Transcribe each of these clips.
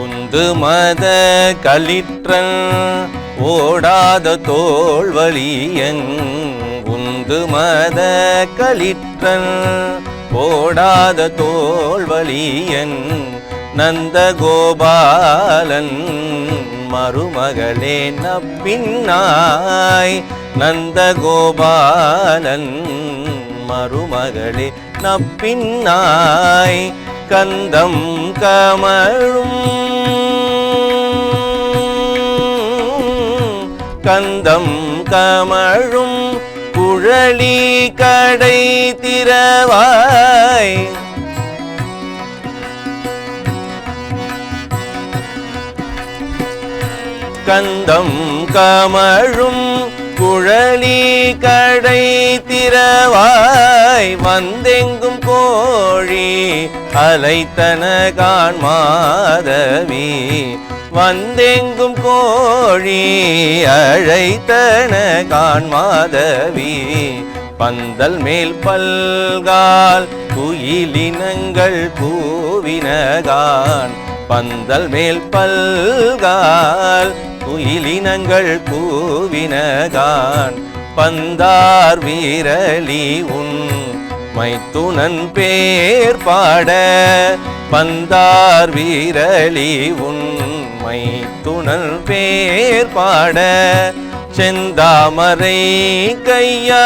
உந்து மத களிற்றன் ஓடாத தோல்வழியங் உந்து மத களிற்றன் ஓடாத தோல்வழியன் நந்தகோபாலன் மருமகளே நப்பின்னாய். நந்தகோபாலன் மருமகளே நப்பின்னாய். கந்தம் கமழும் கந்தம் கமழும் குழலி கடை திறவாய். கந்தம் கமழும் குழலி கடை திறவாய் வந்தெங்கும் கோழி அலைத்தன காண்மாதவி. வந்தெங்கும் கோழி அழைத்தன காண்மாதவி. பந்தல் மேல் பல்கால் குயிலினங்கள் கூவினகான் பந்தல் மேல் பல்கால் குயிலினங்கள் கூவினகான் பந்தார் வீரலி உன் மைத்துணன் பேர் பாட பந்தார் வீரலி உன் மைத்துனன் பேர் பாட செந்தாமரை கையால்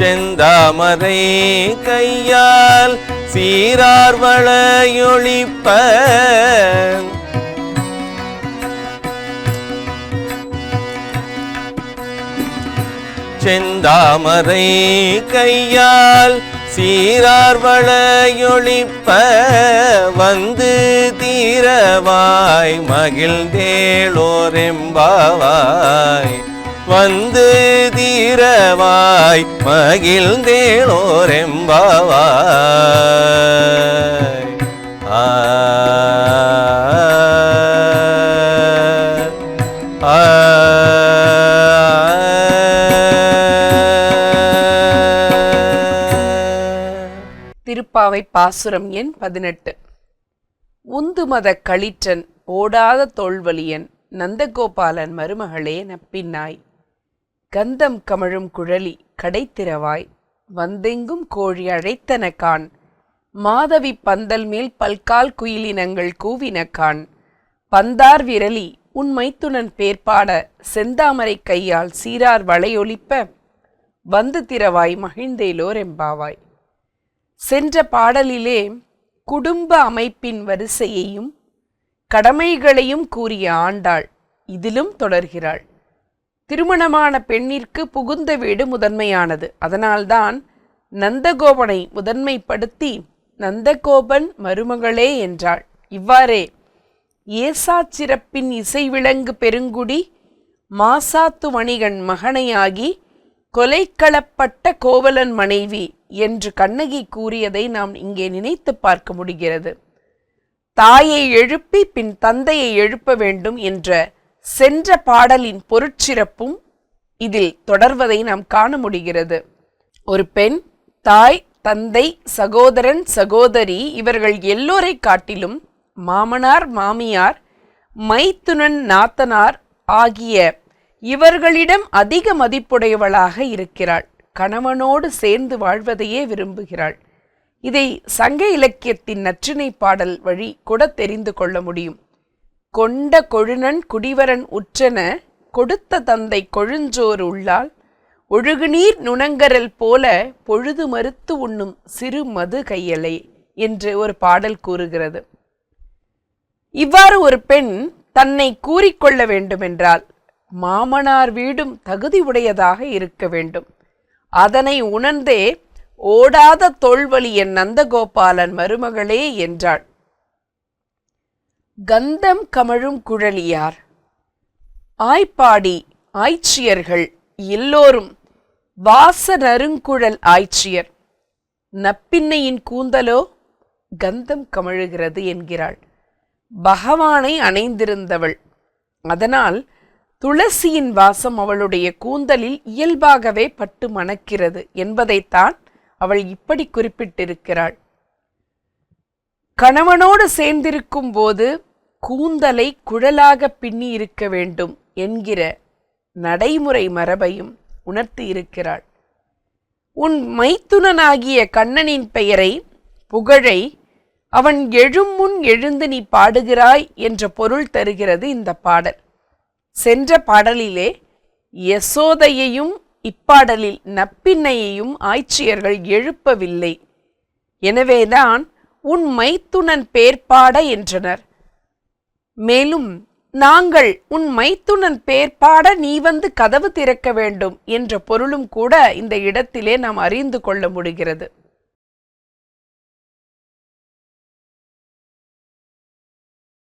செந்தாமரை கையால் சீரார் வளையொழிப்ப. செந்தாமரை கையால் சீரார் வளையொழிப்ப. வந்து தீரவாய் மகிழ்ந்தேளோரெம்பாவாய். வந்து தீரவாய் மகிழ்ந்தேளோரெம்பாவாய். ஆ. திருப்பாவை பாசுரம் எண் பதினெட்டு. உந்து மத களிற்றன் ஓடாத தோல்வலியன் நந்தகோபாலன் மருமகளே நப்பின்னாய். கந்தம் கமழும் குழலி கடைத்திரவாய் வந்தெங்கும் கோழி அழைத்தன கான். மாதவி பந்தல் மேல் பல்கால் குயிலினங்கள் கூவின கான். பந்தார் விரலி உன் மைத்துனன் பேர்பாட செந்தாமரை கையால் சீரார் வளையொலிப்ப வந்து திரவாய் மகிழ்ந்தேலோர் எம்பாவாய். சென்ற பாடலிலே குடும்ப அமைப்பின் வரிசையையும் கடமைகளையும் கூறிய ஆண்டாள் இதிலும் தொடர்கிறாள். திருமணமான பெண்ணிற்கு புகுந்த வீடு முதன்மையானது. அதனால்தான் நந்தகோபனை முதன்மைப்படுத்தி நந்தகோபன் மருமகளே என்றாள். இவ்வாறே ஏசாச்சிறப்பின் இசை விலங்கு பெருங்குடி மாசாத்து வணிகன் மகனையாகி கொலைக்களப்பட்ட கோவலன் மனைவி என்று கண்ணகி கூறியதை நாம் இங்கே நினைத்து பார்க்க முடிகிறது. தாயை எழுப்பி பின் தந்தையை எழுப்ப வேண்டும் என்ற சென்ற பாடலின் பொருட்சிறப்பும் இதில் தொடர்வதை நாம் காண முடிகிறது. ஒரு பெண் தாய் தந்தை சகோதரன் சகோதரி இவர்கள் எல்லோரை காட்டிலும் மாமனார் மாமியார் மைத்துனன் நாத்தனார் ஆகிய இவர்களிடம் அதிக மதிப்புடையவளாக இருக்கிறாள். கணவனோடு சேர்ந்து வாழ்வதையே விரும்புகிறாள். இதை சங்க இலக்கியத்தின் நற்றினை பாடல் வழி கூட தெரிந்து கொள்ள முடியும். கொண்ட கொழுநன் குடிவரன் உற்றன கொடுத்த தந்தை கொழுஞ்சோர் உள்ளால் ஒழுகுநீர் நுணங்கரல் போல பொழுது மறுத்து உண்ணும் சிறு மது கையலை என்று ஒரு பாடல் கூறுகிறது. இவ்வாறு ஒரு பெண் தன்னை கூறிக்கொள்ள வேண்டுமென்றால் மாமனார் வீடும் தகுதி உடையதாக இருக்க வேண்டும். அதனை உணர்ந்தே ஓடாத தோல்வழி என் நந்தகோபாலன் மருமகளே என்றாள். கந்தம் கமழும் குழலியார். ஆய்ப்பாடி ஆய்ச்சியர்கள் எல்லோரும் வாச நறுங்குழல் ஆய்ச்சியர். நப்பின்னையின் கூந்தலோ கந்தம் கமழுகிறது என்கிறாள். பகவானை அணைந்திருந்தவள். அதனால் துளசியின் வாசம் அவளுடைய கூந்தலில் இயல்பாகவே பட்டு மணக்கிறது என்பதைத்தான் அவள் இப்படி குறிப்பிட்டிருக்கிறாள். கணவனோடு சேர்ந்திருக்கும் போது கூந்தலை குழலாக பின்னி இருக்க வேண்டும் என்கிற நடைமுறை மரபையும் உணர்த்தி இருக்கிறாள். உன் மைத்துனனாகிய கண்ணனின் பெயரை புகழை அவன் எழும் முன் எழுந்து நீ பாடுகிறாய் என்ற பொருள் தருகிறது இந்த பாடல். சென்ற பாடலிலே யசோதையையும் இப்பாடலில் நப்பின்னையையும் ஆய்ச்சியர்கள் எழுப்பவில்லை. எனவேதான் உன் மைத்துனன் பேர்பாட என்றனர். மேலும் நாங்கள் உன் மைத்துனன் பேர்பாட நீ வந்து கதவு திறக்க வேண்டும் என்ற பொருளும் கூட இந்த இடத்திலே நாம் அறிந்து கொள்ள முடிகிறது.